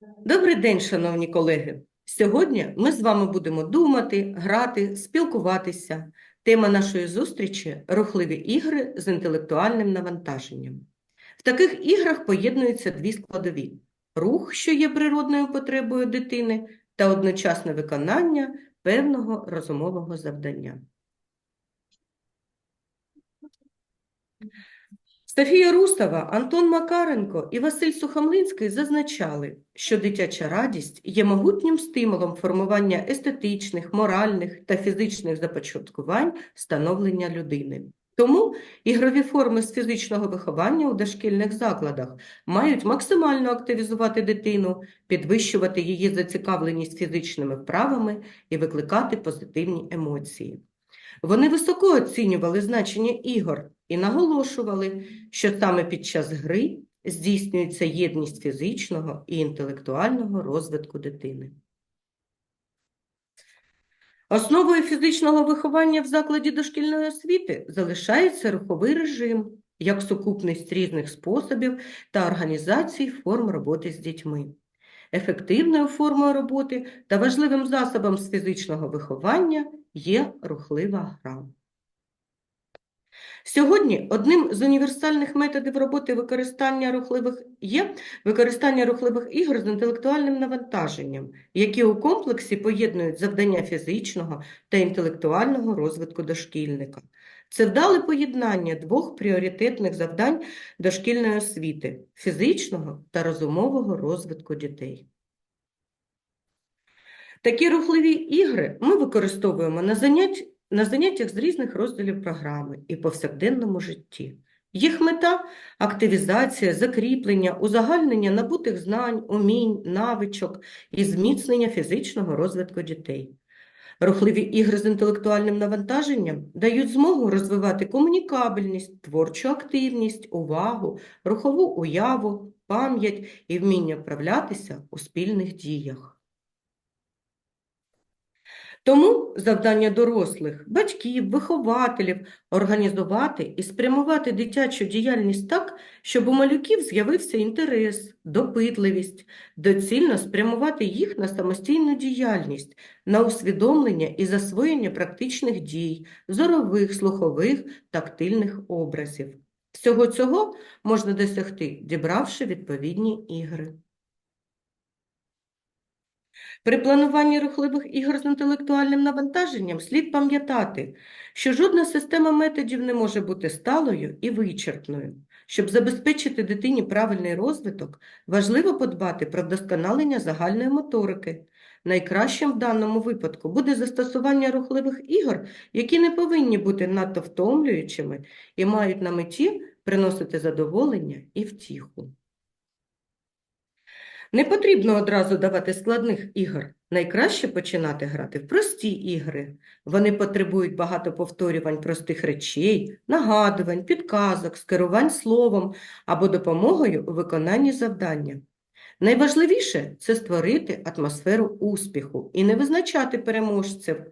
Добрий день, шановні колеги! Сьогодні ми з вами будемо думати, грати, спілкуватися. Тема нашої зустрічі рухливі ігри з інтелектуальним навантаженням. В таких іграх поєднуються дві складові: рух, що є природною потребою дитини, та одночасне виконання певного розумового завдання. Софія Рустова, Антон Макаренко і Василь Сухомлинський зазначали, що дитяча радість є могутнім стимулом формування естетичних, моральних та фізичних започаткувань становлення людини. Тому ігрові форми з фізичного виховання у дошкільних закладах мають максимально активізувати дитину, підвищувати її зацікавленість фізичними вправами і викликати позитивні емоції. Вони високо оцінювали значення ігор і наголошували, що саме під час гри здійснюється єдність фізичного і інтелектуального розвитку дитини. Основою фізичного виховання в закладі дошкільної освіти залишається руховий режим як сукупність різних способів та організацій форм роботи з дітьми. Ефективною формою роботи та важливим засобом з фізичного виховання є рухлива гра. Сьогодні одним з універсальних методів роботи використання рухливих є використання рухливих ігор з інтелектуальним навантаженням, які у комплексі поєднують завдання фізичного та інтелектуального розвитку дошкільника. Це вдале поєднання двох пріоритетних завдань дошкільної освіти фізичного та розумового розвитку дітей. Такі рухливі ігри ми використовуємо на, занять... на заняттях з різних розділів програми і повсякденному житті. Їх мета активізація, закріплення, узагальнення набутих знань, умінь, навичок і зміцнення фізичного розвитку дітей. Рухливі ігри з інтелектуальним навантаженням дають змогу розвивати комунікабельність, творчу активність, увагу, рухову уяву, пам'ять і вміння вправлятися у спільних діях. Тому завдання дорослих, батьків, вихователів організувати і спрямувати дитячу діяльність так, щоб у малюків з'явився інтерес, допитливість, доцільно спрямувати їх на самостійну діяльність, на усвідомлення і засвоєння практичних дій, зорових, слухових, тактильних образів. Всього цього можна досягти, дібравши відповідні ігри. При плануванні рухливих ігор з інтелектуальним навантаженням слід пам'ятати, що жодна система методів не може бути сталою і вичерпною. Щоб забезпечити дитині правильний розвиток, важливо подбати про вдосконалення загальної моторики. Найкращим в даному випадку буде застосування рухливих ігор, які не повинні бути надто втомлюючими і мають на меті приносити задоволення і втіху. Не потрібно одразу давати складних ігор. Найкраще починати грати в прості ігри. Вони потребують багато повторювань простих речей, нагадувань, підказок, скерувань словом або допомогою у виконанні завдання. Найважливіше це створити атмосферу успіху і не визначати переможців.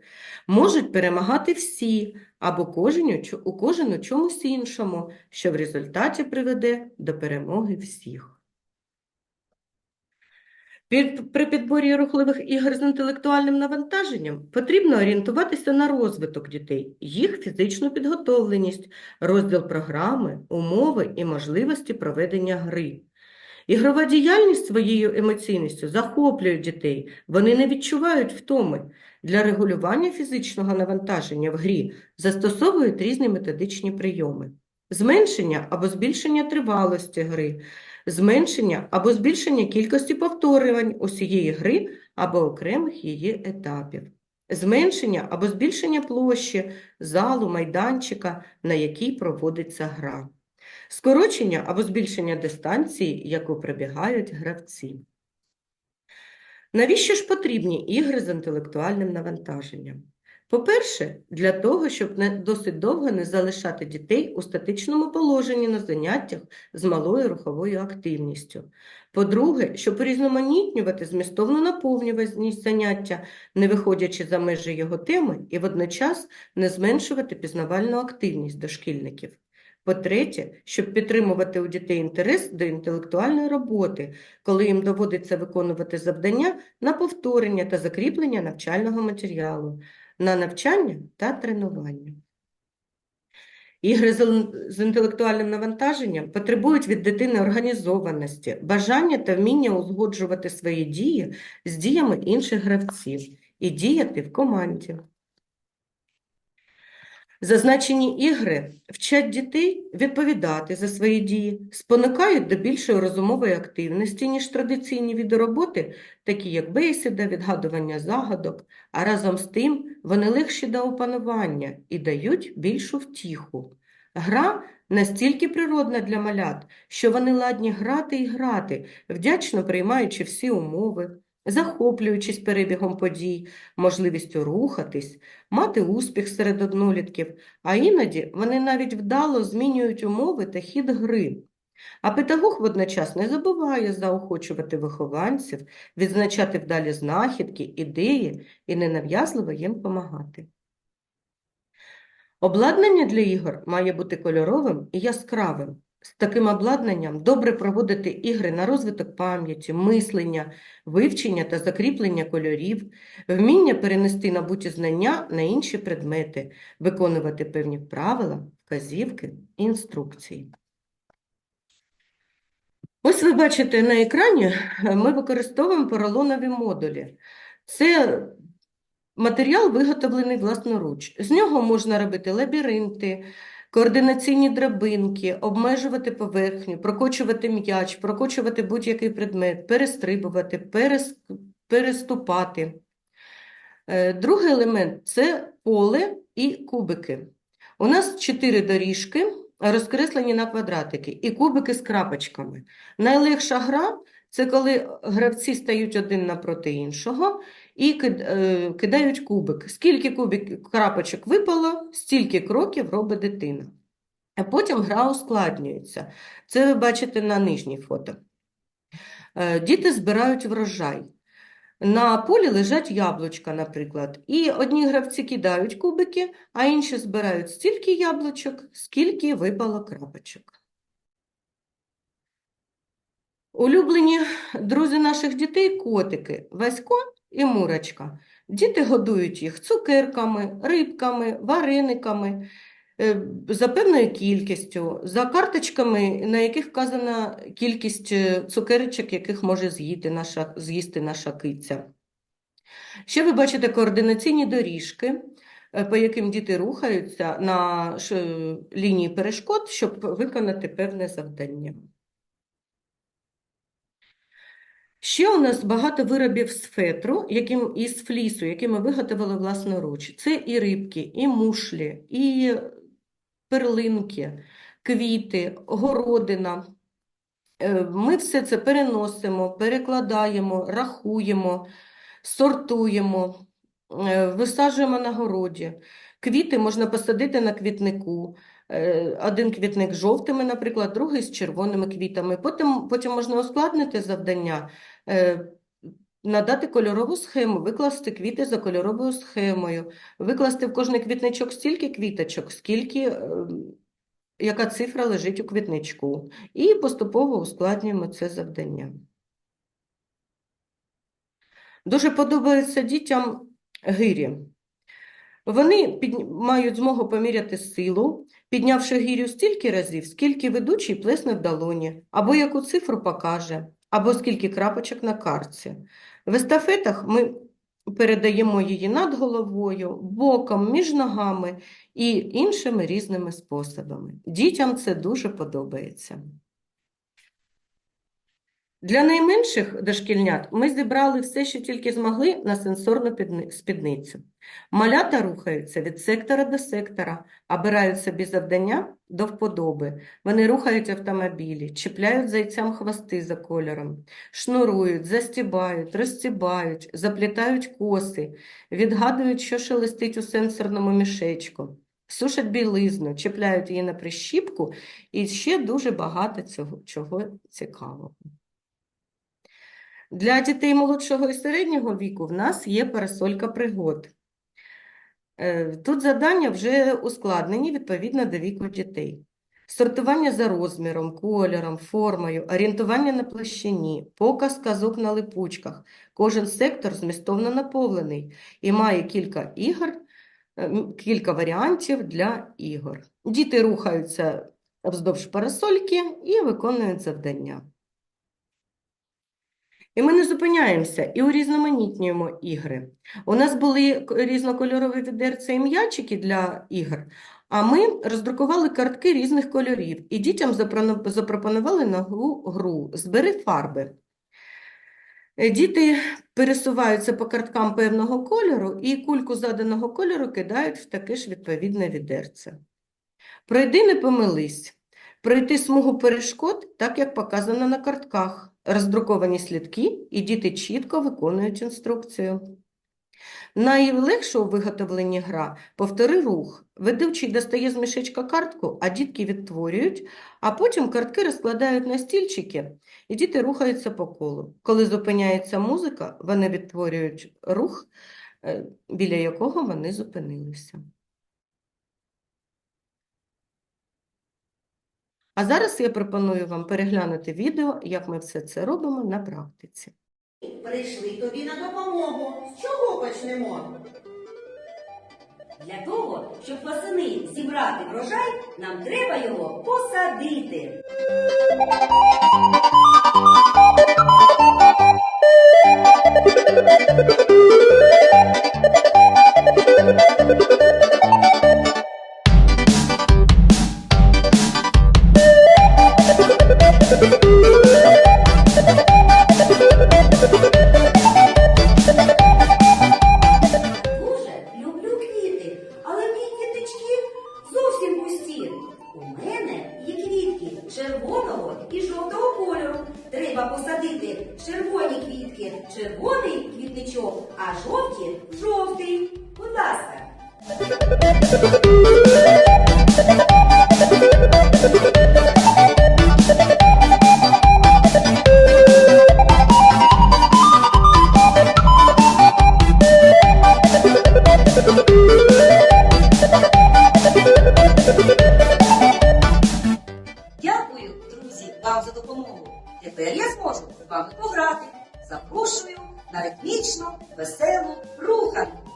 Можуть перемагати всі або кожен у кожен у чомусь іншому, що в результаті приведе до перемоги всіх. При підборі рухливих ігор з інтелектуальним навантаженням потрібно орієнтуватися на розвиток дітей, їх фізичну підготовленість, розділ програми, умови і можливості проведення гри. Ігрова діяльність своєю емоційністю захоплює дітей, вони не відчувають втоми. Для регулювання фізичного навантаження в грі застосовують різні методичні прийоми. Зменшення або збільшення тривалості гри, зменшення або збільшення кількості повторювань усієї гри або окремих її етапів, зменшення або збільшення площі залу, майданчика, на якій проводиться гра, скорочення або збільшення дистанції, яку прибігають гравці. Навіщо ж потрібні ігри з інтелектуальним навантаженням? По-перше, для того, щоб не досить довго не залишати дітей у статичному положенні на заняттях з малою руховою активністю. По-друге, щоб різноманітнювати змістовну наповнюваність заняття, не виходячи за межі його теми, і водночас не зменшувати пізнавальну активність дошкільників. По-третє, щоб підтримувати у дітей інтерес до інтелектуальної роботи, коли їм доводиться виконувати завдання на повторення та закріплення навчального матеріалу, на навчання та тренування. Ігри з інтелектуальним навантаженням потребують від дитини організованості, бажання та вміння узгоджувати свої дії з діями інших гравців і діяти в команді. Зазначені ігри вчать дітей відповідати за свої дії, спонукають до більшої розумової активності, ніж традиційні види роботи, такі як бесіда, відгадування загадок, а разом з тим вони легші до опанування і дають більшу втіху. Гра настільки природна для малят, що вони ладні грати і грати, вдячно приймаючи всі умови, захоплюючись перебігом подій, можливістю рухатись, мати успіх серед однолітків, а іноді вони навіть вдало змінюють умови та хід гри. А педагог водночас не забуває заохочувати вихованців, відзначати вдалі знахідки, ідеї і ненав'язливо їм допомагати. Обладнання для ігор має бути кольоровим і яскравим. З таким обладнанням добре проводити ігри на розвиток пам'яті, мислення, вивчення та закріплення кольорів, вміння перенести набуті знання на інші предмети, виконувати певні правила, вказівки, інструкції. Ось ви бачите на екрані, е, ми використовуємо поролонові модулі. Це матеріал виготовлений власноруч. З нього можна робити лабіринти, координаційні драбинки, обмежувати поверхню, прокочувати м'яч, прокочувати будь-який предмет, перестрибувати, перес... переступати. Е, Другий елемент це поле і кубики. У нас чотири доріжки, розкреслені на квадратики, і кубики з крапочками. Найлегша гра це коли гравці стають один напроти іншого і е, кидають кубик. Скільки кубик крапочок випало, стільки кроків робить дитина. А потім гра ускладнюється. Це ви бачите на нижній фото. Е, Діти збирають врожай. На полі лежать яблучка, наприклад, і одні гравці кидають кубики, а інші збирають стільки яблучок, скільки випало крапочок. Улюблені друзі наших дітей – котики Васько і Мурочка. Діти годують їх цукерками, рибками, варениками, е, за певною кількістю, за карточками, на яких вказана кількість е, цукерочок, яких може з'їти наша, з'їсти наша киця. Ще ви бачите координаційні доріжки, е, по яким діти рухаються на лінії перешкод, щоб виконати певне завдання. Ще у нас багато виробів з фетру, яким, і з флісу, які ми виготовили власноруч. Це і рибки, і мушлі, і перлинки, квіти, городина. Е, Ми все це переносимо, перекладаємо, рахуємо, сортуємо, е, висаджуємо на городі. Квіти можна посадити на квітнику. Е, Один квітник з жовтими, наприклад, другий з червоними квітами. Потім, потім можна ускладнити завдання, е, надати кольорову схему, викласти квіти за кольоровою схемою, викласти в кожний квітничок стільки квіточок, скільки, е, яка цифра лежить у квітничку. І поступово ускладнюємо це завдання. Дуже подобаються дітям гирі. Вони під... мають змогу поміряти силу, піднявши гирю стільки разів, скільки ведучий плесне в долоні, або яку цифру покаже, або скільки крапочок на картці. В естафетах ми передаємо її над головою, боком, між ногами і іншими різними способами. Дітям це дуже подобається. Для найменших дошкільнят ми зібрали все, що тільки змогли на сенсорну спідницю. Малята рухаються від сектора до сектора, обирають собі завдання до вподоби. Вони рухають автомобілі, чіпляють зайцям хвости за кольором, шнурують, застібають, розстібають, заплітають коси, відгадують, що шелестить у сенсорному мішечку, сушать білизну, чіпляють її на прищіпку і ще дуже багато цього, чого цікавого. Для дітей молодшого і середнього віку в нас є парасолька пригод. Е, Тут завдання вже ускладнені відповідно до віку дітей. Сортування за розміром, кольором, формою, орієнтування на площині, показ казок на липучках. Кожен сектор змістовно наповнений і має кілька ігор, е, кілька варіантів для ігор. Діти рухаються вздовж парасольки і виконують завдання. І ми не зупиняємося і урізноманітнюємо ігри. У нас були різнокольорові відерця і м'ячики для ігор, а ми роздрукували картки різних кольорів і дітям запропонували нову гру «Збери фарби». Е, Діти пересуваються по карткам певного кольору і кульку заданого кольору кидають в таке ж відповідне відерце. Пройди, не помились. Пройти смугу перешкод, так як показано на картках. Роздруковані слідки, і діти чітко виконують інструкцію. Найлегша у виготовленні гра – повтори рух. Ведучий достає з мішечка картку, а дітки відтворюють, а потім картки розкладають на стільчики, і діти рухаються по колу. Коли зупиняється музика, вони відтворюють рух, е, біля якого вони зупинилися. А зараз я пропоную вам переглянути відео, як ми все це робимо на практиці. Прийшли тобі на допомогу. З чого почнемо? Для того, щоб восени зібрати врожай, нам треба його посадити. Дуже Запрошую на ритмічну, веселу руханку.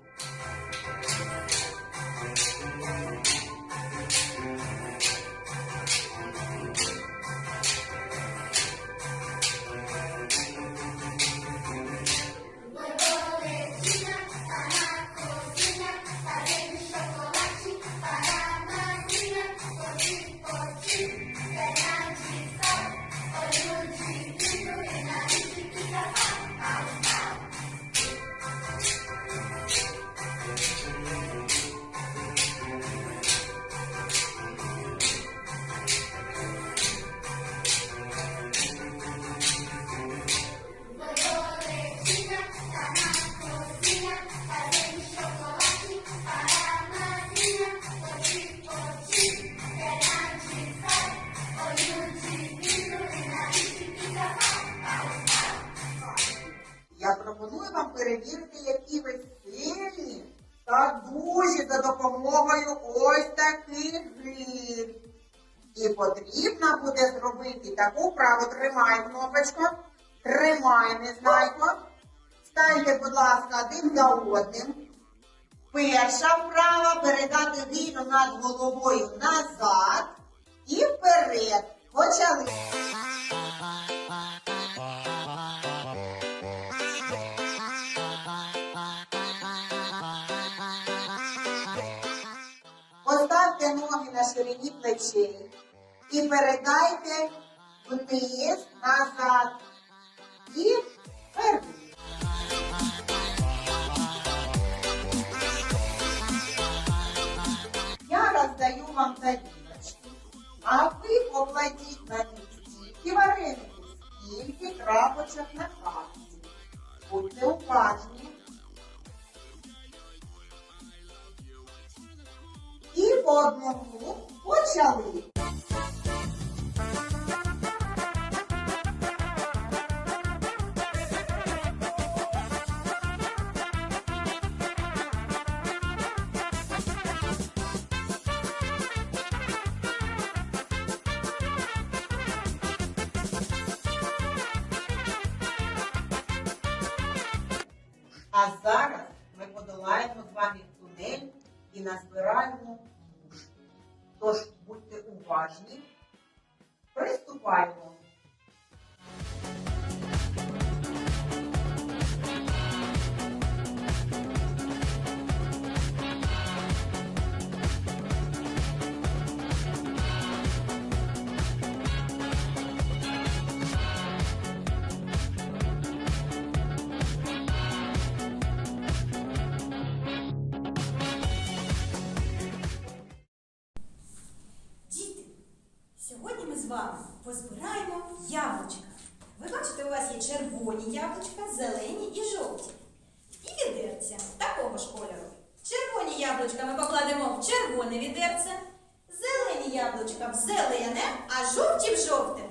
Таку вправу. Тримай кнопочку. Тримай, незнайко. Станьте, будь ласка, один за одним. Перша вправа передати війну над головою назад і вперед. Почали. Поставте ноги на ширині плечей і передайте А зараз ми подолаємо з вами тунель і назбираємо душ. Тож будьте уважні. Приступаємо. Вами позбираємо яблучка. Ви бачите, у вас є червоні яблучка, зелені і жовті. І відерця такого ж кольору. Червоні яблучка ми покладемо в червоне відерце, зелені яблучка в зелене, а жовті в жовте.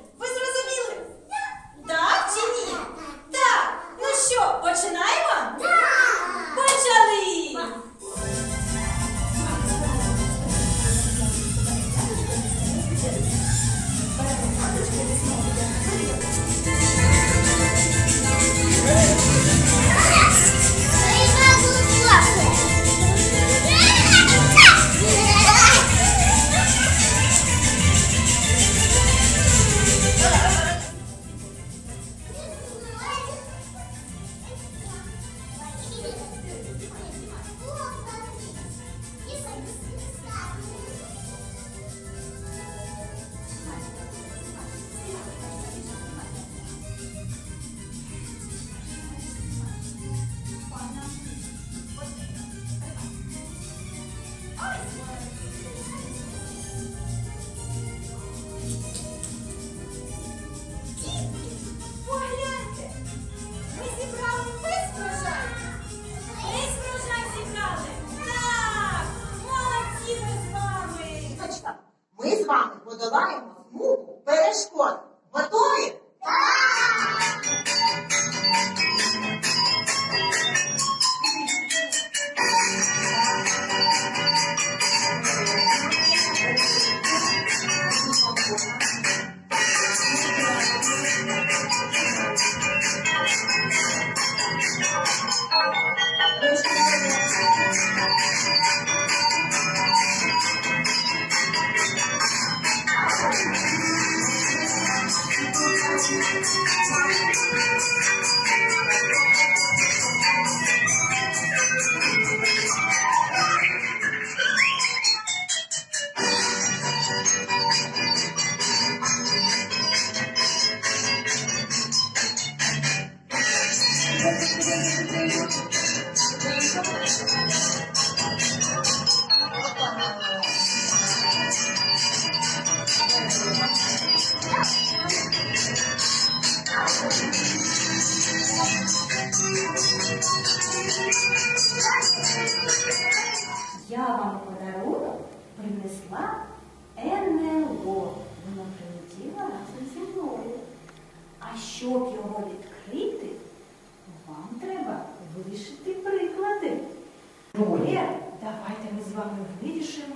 Оля, давайте ми з вами вирішимо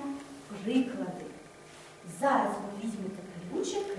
приклади. Зараз ви візьмете ключики.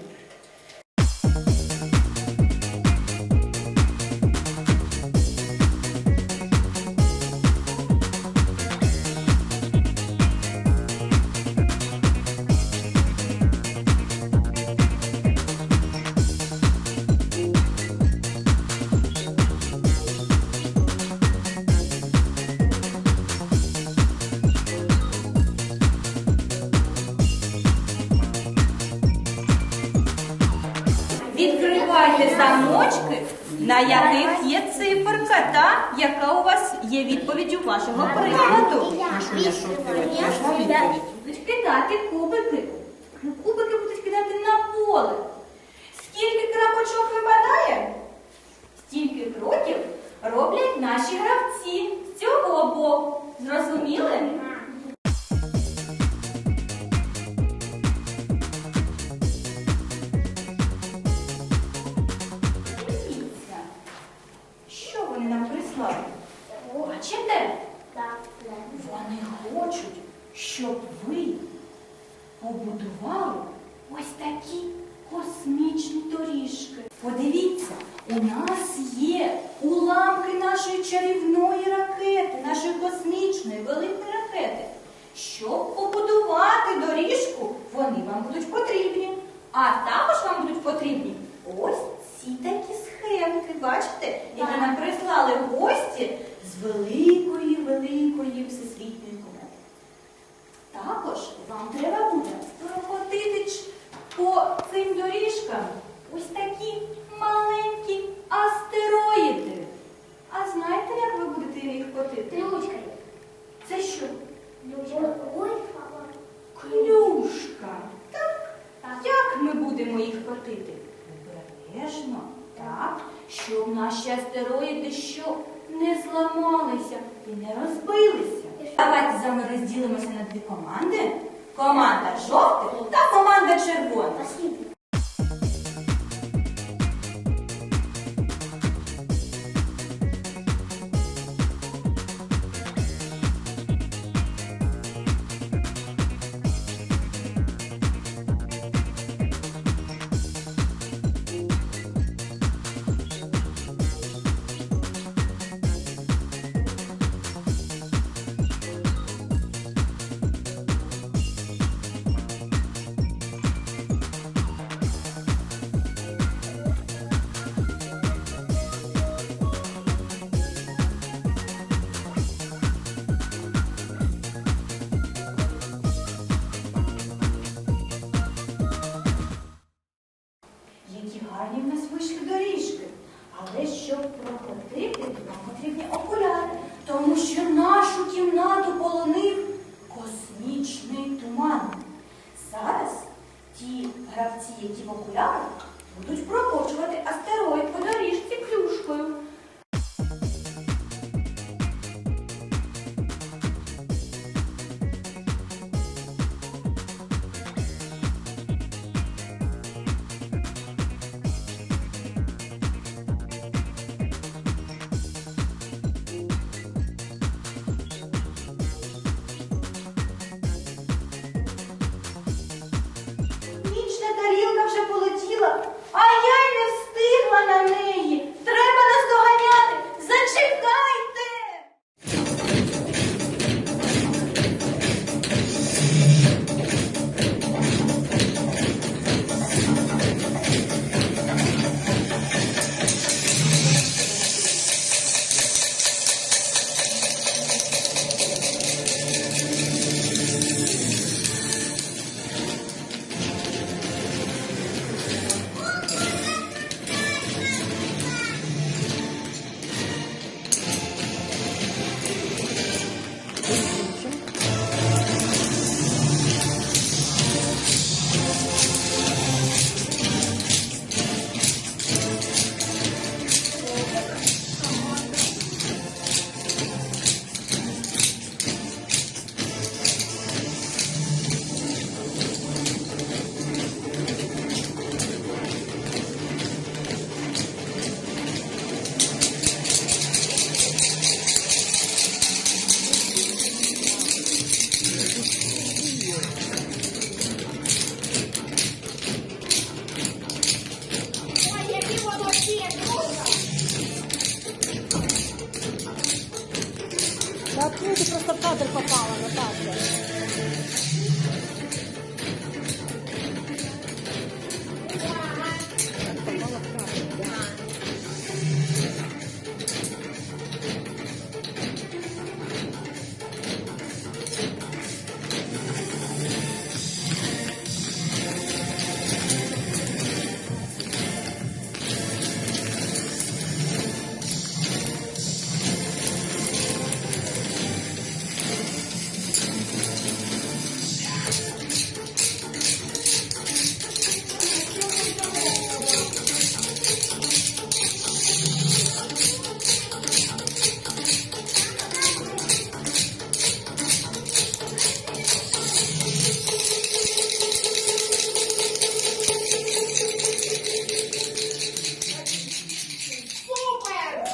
Яка у вас є відповіддю вашого прикладу. Будуть кидати кубики. Кубики будуть кидати на поле. Скільки крапочок випадає? Стільки кроків роблять наші гравці з цього боку. Зрозуміли? щоб ви побудували ось такі космічні доріжки. Подивіться, у нас є уламки нашої чарівної ракети, нашої космічної великої ракети. Щоб побудувати доріжку, вони вам будуть потрібні. А також вам будуть потрібні ось ці такі схемки, бачите, які нам прислали гості з великої, великої всесвітньої команди. Також вам треба буде прокотити по цим доріжкам ось такі маленькі астероїди. А знаєте, як ви будете їх котити? Ручкой. Це що? Ой, Клюшка. Так. Так. Як ми будемо їх котити? Обережно, так, щоб наші астероїди що не зламалися і не розбилися. Давайте з вами розділимося на дві команди. Команда жовтих та команда червоних. Гарні в нас вийшли доріжки. Але щоб прокотити, нам потрібні окуляри, тому що нашу кімнату полонив космічний туман. Зараз ті гравці, які в окулярах, будуть прокочувати астероїд по доріжці клюшкою.